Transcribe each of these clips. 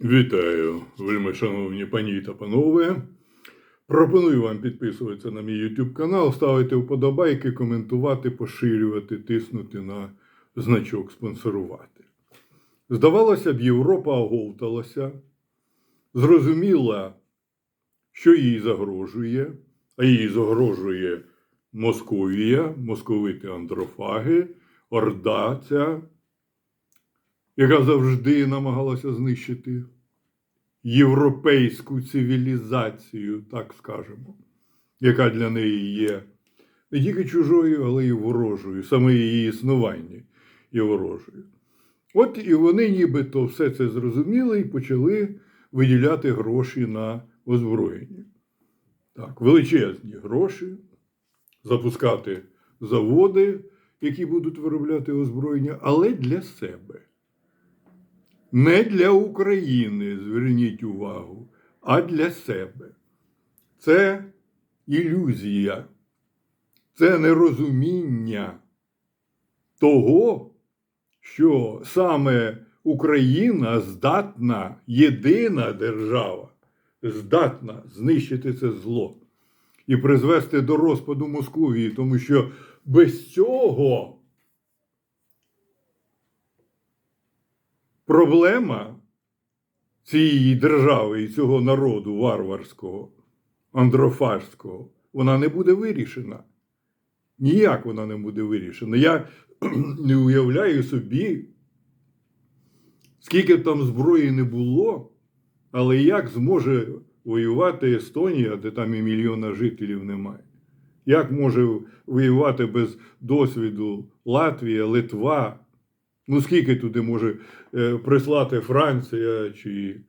Вітаю, вельми шановні пані та панове. Пропоную вам підписуватися на мій YouTube канал, ставити вподобайки, коментувати, поширювати, тиснути на значок спонсорувати. Здавалося б, Європа оговталася, зрозуміла, що їй загрожує, а їй загрожує Московія, московити андрофаги, Орда ця, яка завжди намагалася знищити європейську цивілізацію, так скажемо, яка для неї є не тільки чужою, але й ворожою, саме її існування є ворожою. От і вони нібито все це зрозуміли і почали виділяти гроші на озброєння. Так, величезні гроші, запускати заводи, які будуть виробляти озброєння, але для себе. Не для України, зверніть увагу, а для себе. Це ілюзія, це нерозуміння того, що саме Україна здатна, єдина держава, здатна знищити це зло і призвести до розпаду Московії, тому що без цього проблема цієї держави і цього народу варварського, андрофажського, вона не буде вирішена. Ніяк вона не буде вирішена. Я не уявляю собі, скільки б там зброї не було, але як зможе воювати Естонія, де там і мільйона жителів немає? Як може воювати без досвіду Латвія, Литва? Ну, скільки туди може е, прислати Франція, чи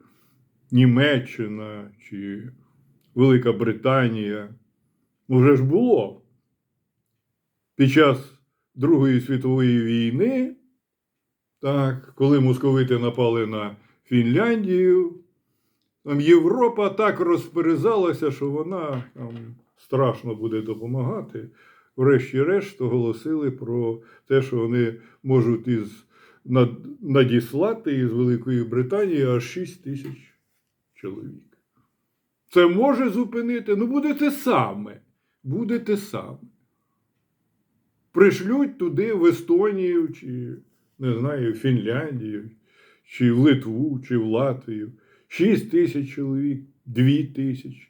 Німеччина, чи Велика Британія? Ну, ж було. Під час Другої світової війни, так, коли московити напали на Фінляндію, там Європа так розперезалася, що вона там страшно буде допомагати. Врешті-решт оголосили про те, що вони можуть із надіслати із Великої Британії аж 6 тисяч чоловік. Це може зупинити? Ну, буде те саме. Буде те саме. Пришлють туди в Естонію, чи, не знаю, в Фінляндію, чи в Литву, чи в Латвію. 6 тисяч чоловік, 2 тисячі.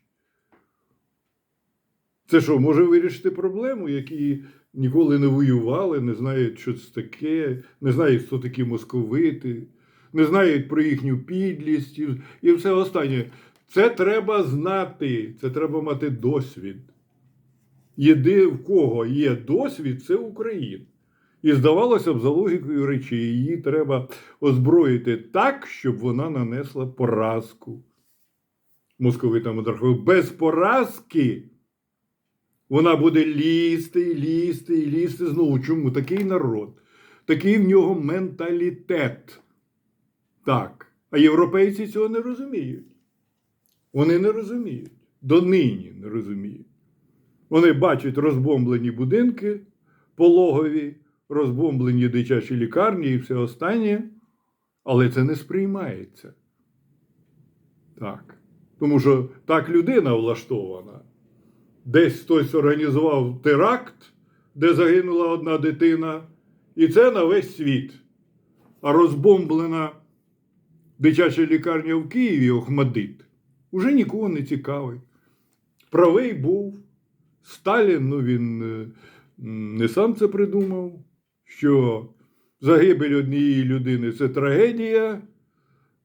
Це що, може вирішити проблему, які ніколи не воювали, не знають, що це таке, не знають, хто такі московити, не знають про їхню підлість і, все останнє. Це треба знати, це треба мати досвід. Єди, в кого є досвід, це Україна. І здавалося б, за логікою речі, її треба озброїти так, щоб вона нанесла поразку московитам і Без поразки вона буде лізти, лізти, і лізти знову. Чому? Такий народ, такий в нього менталітет. Так. А європейці цього не розуміють. Вони не розуміють. Донині не розуміють. Вони бачать розбомблені будинки пологові, розбомблені дитячі лікарні і все останнє, але це не сприймається. Так. Тому що так людина влаштована. Десь хтось організував теракт, де загинула одна дитина, і це на весь світ. А розбомблена дитяча лікарня в Києві Охмадит уже нікого не цікавить. Правий був. Сталін, ну він е, не сам це придумав, що загибель однієї людини це трагедія,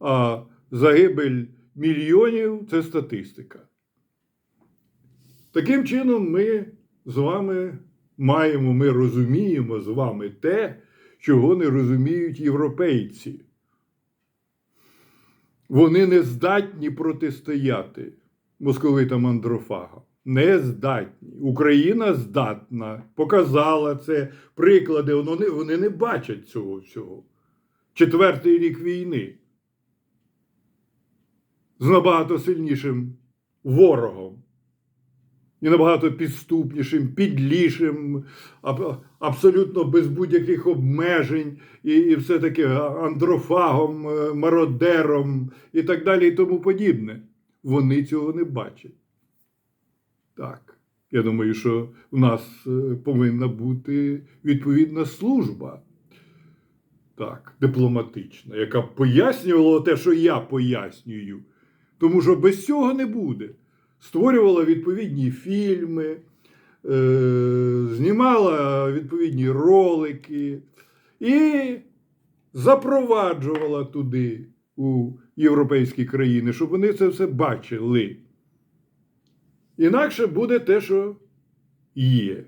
а загибель мільйонів це статистика. Таким чином, ми з вами маємо, ми розуміємо з вами те, чого не розуміють європейці. Вони не здатні протистояти московитам андрофагам. Не здатні. Україна здатна, показала це приклади. Вони, вони не бачать цього всього. Четвертий рік війни з набагато сильнішим ворогом. І набагато підступнішим, підлішим, аб- абсолютно без будь-яких обмежень, і, і все таке андрофагом, е, мародером і так далі, і тому подібне. Вони цього не бачать. Так. Я думаю, що у нас е, повинна бути відповідна служба, так, дипломатична, яка б пояснювала те, що я пояснюю. Тому що без цього не буде. Створювала відповідні фільми, е, знімала відповідні ролики і запроваджувала туди у європейські країни, щоб вони це все бачили. Інакше буде те, що є.